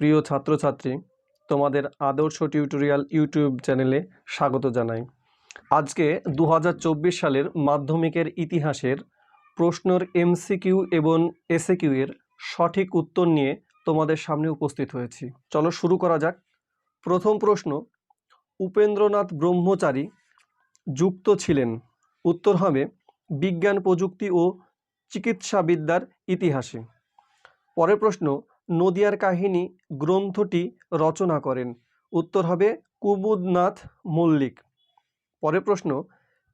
প্রিয় ছাত্রছাত্রী, তোমাদের আদর্শ টিউটোরিয়াল ইউটিউব চ্যানেলে স্বাগত জানাই। আজকে দু হাজার চব্বিশ সালের মাধ্যমিকের ইতিহাসের প্রশ্নর এমসিকিউ এবং এসএকিউ এর সঠিক উত্তর নিয়ে তোমাদের সামনে উপস্থিত হয়েছি। চলো শুরু করা যাক। প্রথম প্রশ্ন, উপেন্দ্রনাথ ব্রহ্মচারী যুক্ত ছিলেন। উত্তর হবে, বিজ্ঞান প্রযুক্তি ও চিকিৎসাবিদ্যার ইতিহাসে। পরের প্রশ্ন নদিয়ার কাহিনী গ্রন্থটি রচনা করেন। উত্তর হবে কুবুদনাথ মল্লিক। পরের প্রশ্ন,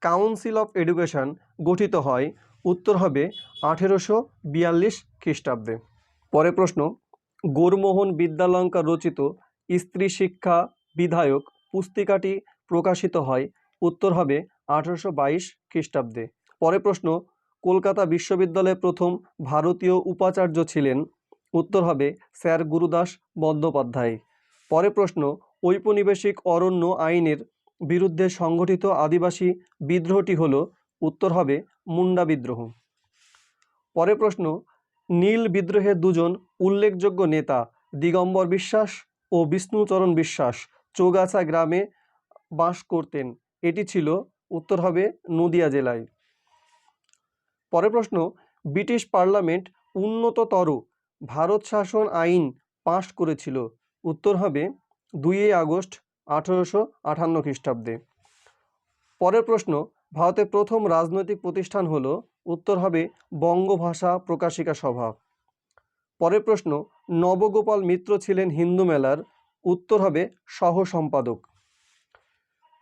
কাউন্সিল অফ এডুকেশন গঠিত হয়, উত্তর হবে আঠেরোশো বিয়াল্লিশ খ্রিস্টাব্দে। পরের প্রশ্ন, গোরমোহন বিদ্যালঙ্কার রচিত স্ত্রী শিক্ষা বিধায়ক পুস্তিকাটি প্রকাশিত হয়, উত্তর হবে আঠেরোশো বাইশ খ্রিস্টাব্দে। পরের প্রশ্ন, কলকাতা বিশ্ববিদ্যালয়ে প্রথম ভারতীয় উপাচার্য ছিলেন উত্তর হবে স্যার গুরুদাস বন্দ্যোপাধ্যায়। পরে প্রশ্ন, ঔপনিবেশিক অরণ্য আইনের বিরুদ্ধে সংগঠিত আদিবাসী বিদ্রোহটি হল, উত্তর হবে মুন্ডা বিদ্রোহ। পরে প্রশ্ন, নীল বিদ্রোহের দুজন উল্লেখযোগ্য নেতা, দিগম্বর বিশ্বাস ও বিষ্ণুচরণ বিশ্বাস, চৌগাছা গ্রামে বাস করতেন। এটি ছিল, উত্তর হবে নদিয়া জেলায়। পরে প্রশ্ন, ব্রিটিশ পার্লামেন্ট উন্নততর ভারত শাসন আইন পাশ করেছিল। উত্তর হবে দুইয়ে আগস্ট আঠেরোশো আটান্ন খ্রিস্টাব্দে। পরের প্রশ্ন, ভারতের প্রথম রাজনৈতিক প্রতিষ্ঠান হল, উত্তর হবে বঙ্গভাষা প্রকাশিকা সভা। পরের প্রশ্ন, নবগোপাল মিত্র ছিলেন হিন্দু মেলার, উত্তর হবে সহ সম্পাদক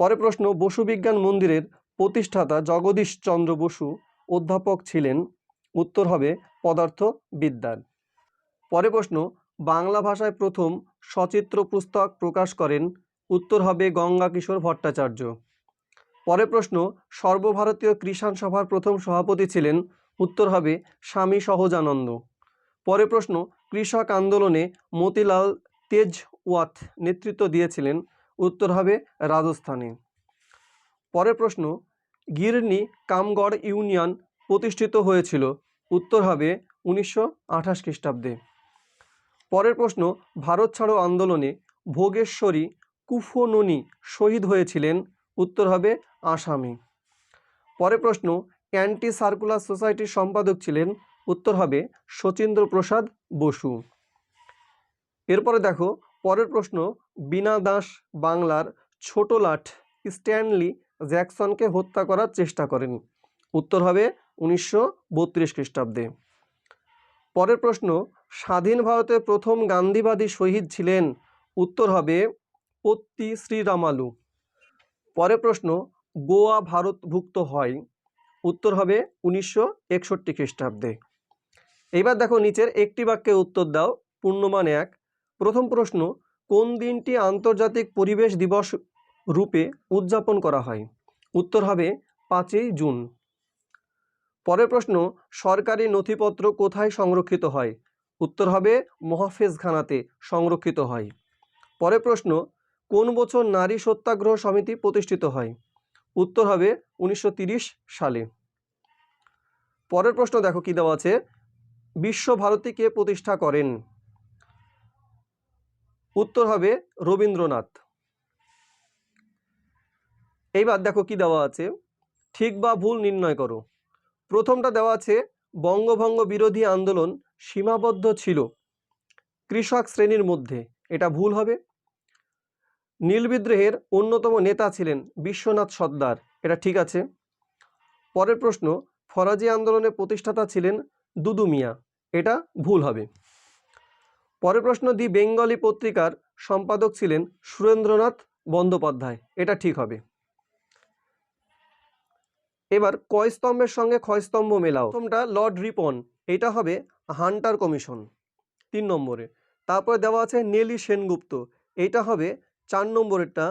পরের প্রশ্ন, বসুবিজ্ঞান মন্দিরের প্রতিষ্ঠাতা জগদীশ চন্দ্র বসু অধ্যাপক ছিলেন, উত্তর হবে পদার্থ বিদ্যার পরের প্রশ্ন, বাংলা ভাষায় প্রথম সচিত্র পুস্তক প্রকাশ করেন, উত্তর হবে গঙ্গা কিশোর ভট্টাচার্য। পরে প্রশ্ন, সর্বভারতীয় কৃষাণ সভার প্রথম সভাপতি ছিলেন, উত্তর হবে স্বামী সহজানন্দ। পরে প্রশ্ন, কৃষক আন্দোলনে মতিলাল তেজওয়াত নেতৃত্ব দিয়েছিলেন, উত্তর হবে রাজস্থানে। পরের প্রশ্ন, গিরনি কামগড় ইউনিয়ন প্রতিষ্ঠিত হয়েছিল, উত্তর হবে উনিশশো আঠাশ খ্রিস্টাব্দে। পরের প্রশ্ন, ভারত ছাড়ো আন্দোলনে ভোগেশ্বরী কুফননি শহীদ হয়েছিলেন। উত্তর হবে আসামে। পরের প্রশ্ন, অ্যান্টি সার্কুলার সোসাইটির সম্পাদক ছিলেন। উত্তর হবে শচীন্দ্র প্রসাদ বসু। এরপরে দেখো, পরের প্রশ্ন, বীণা দাস বাংলার ছোট লাট স্ট্যানলি জ্যাকসনকে হত্যা করার চেষ্টা করেন। উত্তর হবে উনিশশো বত্রিশ খ্রিস্টাব্দে। পরের প্রশ্ন, স্বাধীন ভারতের প্রথম গান্ধীবাদী শহীদ ছিলেন। উত্তর হবে, পত্তি শ্রীরামালু। পরের প্রশ্ন, গোয়া ভারতভুক্ত হয়। উত্তর হবে, উনিশশো একষট্টি খ্রিস্টাব্দে। এইবার দেখো নিচের একটি বাক্যে উত্তর দাও, পূর্ণমান এক। প্রথম প্রশ্ন, কোন দিনটি আন্তর্জাতিক পরিবেশ দিবস রূপে উদযাপন করা হয়? উত্তর হবে, পাঁচই জুন। পরের প্রশ্ন, সরকারি নথিপত্র কোথায় সংরক্ষিত হয়? উত্তর হবে মহাফেজখানাতে সংরক্ষিত হয়। পরের প্রশ্ন, কোন বছর নারী সত্যাগ্রহ সমিতি প্রতিষ্ঠিত হয়? উত্তর হবে উনিশশো সালে। পরের প্রশ্ন দেখো কি দেওয়া আছে? বিশ্বভারতীকে প্রতিষ্ঠা করেন? উত্তর হবে রবীন্দ্রনাথ। এইবার দেখো কি দেওয়া আছে? ঠিক বা ভুল নির্ণয় করো। প্রথমটা দেওয়া আছে, বঙ্গভঙ্গ বিরোধী আন্দোলন সীমাবদ্ধ ছিল। কৃষক শ্রেণির মধ্যে, এটা ভুল হবে। নীল বিদ্রোহের অন্যতম নেতা ছিলেন বিশ্বনাথ সর্দার, এটা ঠিক আছে। পরের প্রশ্ন, ফরাজি আন্দোলনের প্রতিষ্ঠাতা ছিলেন দুদু মিয়া, এটা ভুল হবে। পরের প্রশ্ন, দি বেঙ্গলি পত্রিকার সম্পাদক ছিলেন সুরেন্দ্রনাথ বন্দ্যোপাধ্যায়, এটা ঠিক হবে। এবার কয় স্তম্ভের সঙ্গে ক্ষয়স্তম্ভ মেলাও। প্রথমটা লর্ড রিপন, এটা হবে হান্টার কমিশন, তিন নম্বরে। তারপরে দেওয়া আছে নেলি সেনগুপ্ত, এটা হবে চার নম্বরেরটা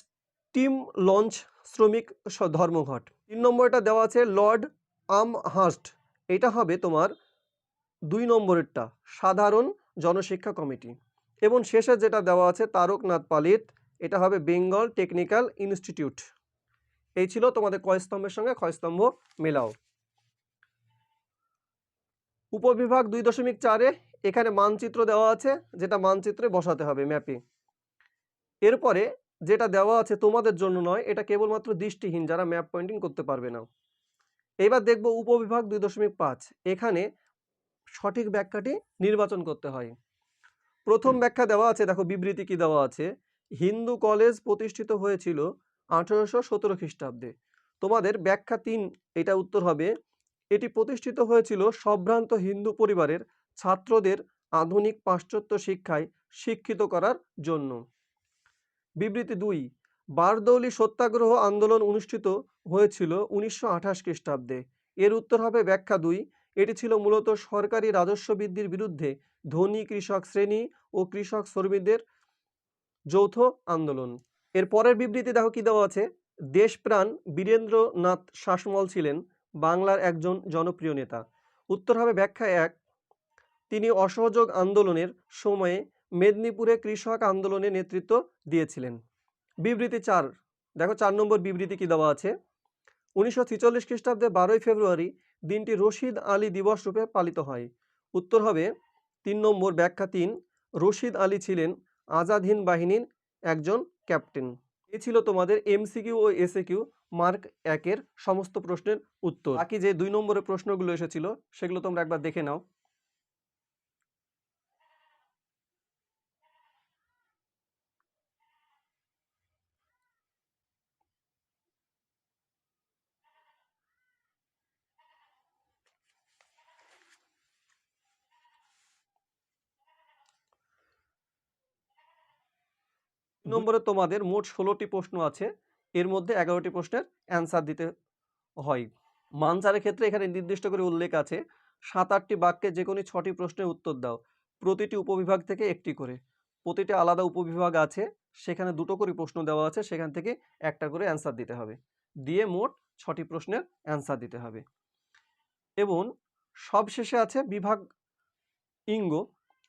স্টিম লঞ্চ শ্রমিক ধর্মঘট। তিন নম্বরটা দেওয়া আছে লর্ড আম হাস্ট এটা হবে তোমার দুই নম্বরেরটা, সাধারণ জনশিক্ষা কমিটি। এবং শেষে যেটা দেওয়া আছে তারকনাথ পালিত, এটা হবে বেঙ্গল টেকনিক্যাল ইনস্টিটিউট। এই ছিল তোমাদের কয়স্তম্ভের সঙ্গে ক্ষয়স্তম্ভ মেলাও। উপবিভাগ দুই দশমিক চারে এখানে মানচিত্র দেওয়া আছে, যেটা মানচিত্রে বসাতে হবে ম্যাপে। এরপরে যেটা দেওয়া আছে তোমাদের জন্য নয়, এটা কেবলমাত্র দৃষ্টিহীন, যারা ম্যাপ পয়েন্টিং করতে পারবে না। এবার দেখব উপবিভাগ দুই দশমিক পাঁচ, এখানে সঠিক ব্যাখ্যাটি নির্বাচন করতে হয়। প্রথম ব্যাখ্যা দেওয়া আছে, দেখো বিবৃতি কি দেওয়া আছে? হিন্দু কলেজ প্রতিষ্ঠিত হয়েছিল আঠারোশো সতেরো খ্রিস্টাব্দে। তোমাদের ব্যাখ্যা তিন, এটা উত্তর হবে, এটি প্রতিষ্ঠিত হয়েছিল সম্ভ্রান্ত হিন্দু পরিবারের ছাত্রদের আধুনিক পাশ্চাত্য শিক্ষায় শিক্ষিত করার জন্য। বিবৃতি দুই, বারদৌলি সত্যাগ্রহ আন্দোলন অনুষ্ঠিত হয়েছিল উনিশশো আঠাশ খ্রিস্টাব্দে। এর উত্তর হবে ব্যাখ্যা দুই, এটি ছিল মূলত সরকারি রাজস্ব বৃদ্ধির বিরুদ্ধে ধনী কৃষক শ্রেণি ও কৃষক শ্রমিকদের যৌথ আন্দোলন। এর পরের বিবৃতি দেখো কি দেওয়া আছে? দেশপ্রাণ বীরেন্দ্রনাথ শাসমল ছিলেন বাংলার একজন জনপ্রিয় নেতা। উত্তর হবে ব্যাখ্যা এক। তিনি অসহযোগ আন্দোলনের সময়ে মেদিনীপুরে কৃষক আন্দোলনে নেতৃত্ব দিয়েছিলেন। বিবৃতি চার। দেখো চার নম্বর বিবৃতি কি দেওয়া আছে? উনিশশো ছিচল্লিশ খ্রিস্টাব্দে বারোই ফেব্রুয়ারি দিনটি রশিদ আলী দিবস রূপে পালিত হয়। উত্তর হবে তিন নম্বর ব্যাখ্যা তিন। রশিদ আলী ছিলেন আজাদ হিন্দ বাহিনীর একজন ক্যাপ্টেন। এ ছিল তোমাদের এমসিকিউ ও এসএ কিউ মার্ক একের সমস্ত প্রশ্নের উত্তর। বাকি যে দুই নম্বরের প্রশ্নগুলো এসেছিল, সেগুলো তোমরা একবার দেখে নাও। নম্বরে তোমাদের মোট ষোলোটি প্রশ্ন আছে। এর মধ্যে এগারোটি প্রশ্নের অ্যান্সার দিতে হয়। মানচারের ক্ষেত্রে এখানে নির্দিষ্ট করে উল্লেখ আছে সাত আটটি বাক্যে যে কোনো ছটি প্রশ্নের উত্তর দাও। প্রতিটি উপবিভাগ থেকে একটি করে। প্রতিটি আলাদা উপবিভাগ আছে, সেখানে দুটো করে প্রশ্ন দেওয়া আছে, সেখান থেকে একটা করে অ্যান্সার দিতে হবে। দিয়ে মোট ছটি প্রশ্নের অ্যান্সার দিতে হবে। এবং সবশেষে আছে বিভাগ ইঙ্গ।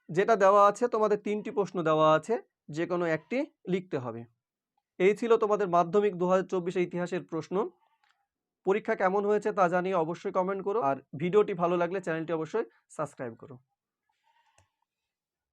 যেটা দেওয়া আছে, তোমাদের তিনটি প্রশ্ন দেওয়া আছে যে কোনো একটি লিখতে হবে। এই ছিল তোমাদের মাধ্যমিক দু হাজার ইতিহাসের প্রশ্ন। পরীক্ষা কেমন হয়েছে তা জানিয়ে অবশ্যই কমেন্ট করো। আর ভিডিওটি ভালো লাগলে চ্যানেলটি অবশ্যই সাবস্ক্রাইব করো।